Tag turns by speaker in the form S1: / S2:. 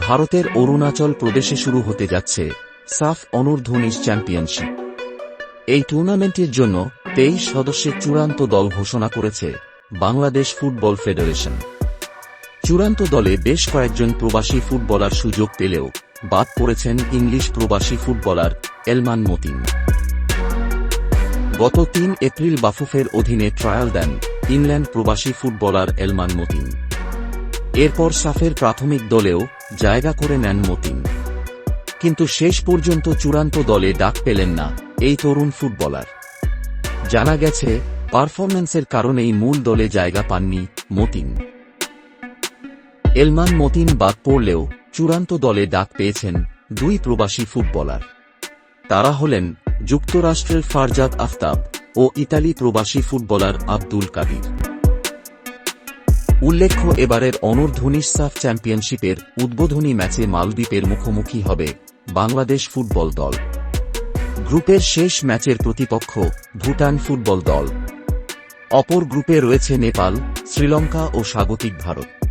S1: ভারতের অরুণাচল প্রদেশে শুরু হতে যাচ্ছে সাফ অনূর্ধ্ব উনিশ চ্যাম্পিয়নশিপ। এই টুর্নামেন্টের জন্য তেইশ সদস্যের চূড়ান্ত দল ঘোষণা করেছে বাংলাদেশ ফুটবল ফেডারেশন। চূড়ান্ত দলে বেশ কয়েকজন প্রবাসী ফুটবলার সুযোগ পেলেও বাদ পড়েছেন ইংলিশ প্রবাসী ফুটবলার এলমান মতিন। গত তিন এপ্রিল বাফুফের অধীনে ট্রায়াল দেন ইংল্যান্ড প্রবাসী ফুটবলার এলমান মতিন। এরপর সাফের প্রাথমিক দলেও জায়গা করে নেন মতিন। কিন্তু শেষ পর্যন্ত চূড়ান্ত দলে ডাক পেলেন না এই তরুণ ফুটবলার। জানা গেছে, পারফরম্যান্সের কারণেই মূল দলে জায়গা পাননি মতিন। এলমান মতিন বাদ পড়লেও চূড়ান্ত দলে ডাক পেয়েছেন দুই প্রবাসী ফুটবলার। তারা হলেন যুক্তরাষ্ট্রের ফারজাদ আফতাব ও ইতালি প্রবাসী ফুটবলার আব্দুল কাদির। উল্লেখ্য, এবারের অনূর্ধ্বনিশ সাফ চ্যাম্পিয়নশিপের উদ্বোধনী ম্যাচে মালদ্বীপের মুখোমুখি হবে বাংলাদেশ ফুটবল দল। গ্রুপের শেষ ম্যাচের প্রতিপক্ষ ভুটান ফুটবল দল। অপর গ্রুপে রয়েছে নেপাল, শ্রীলঙ্কা ও স্বাগতিক ভারত।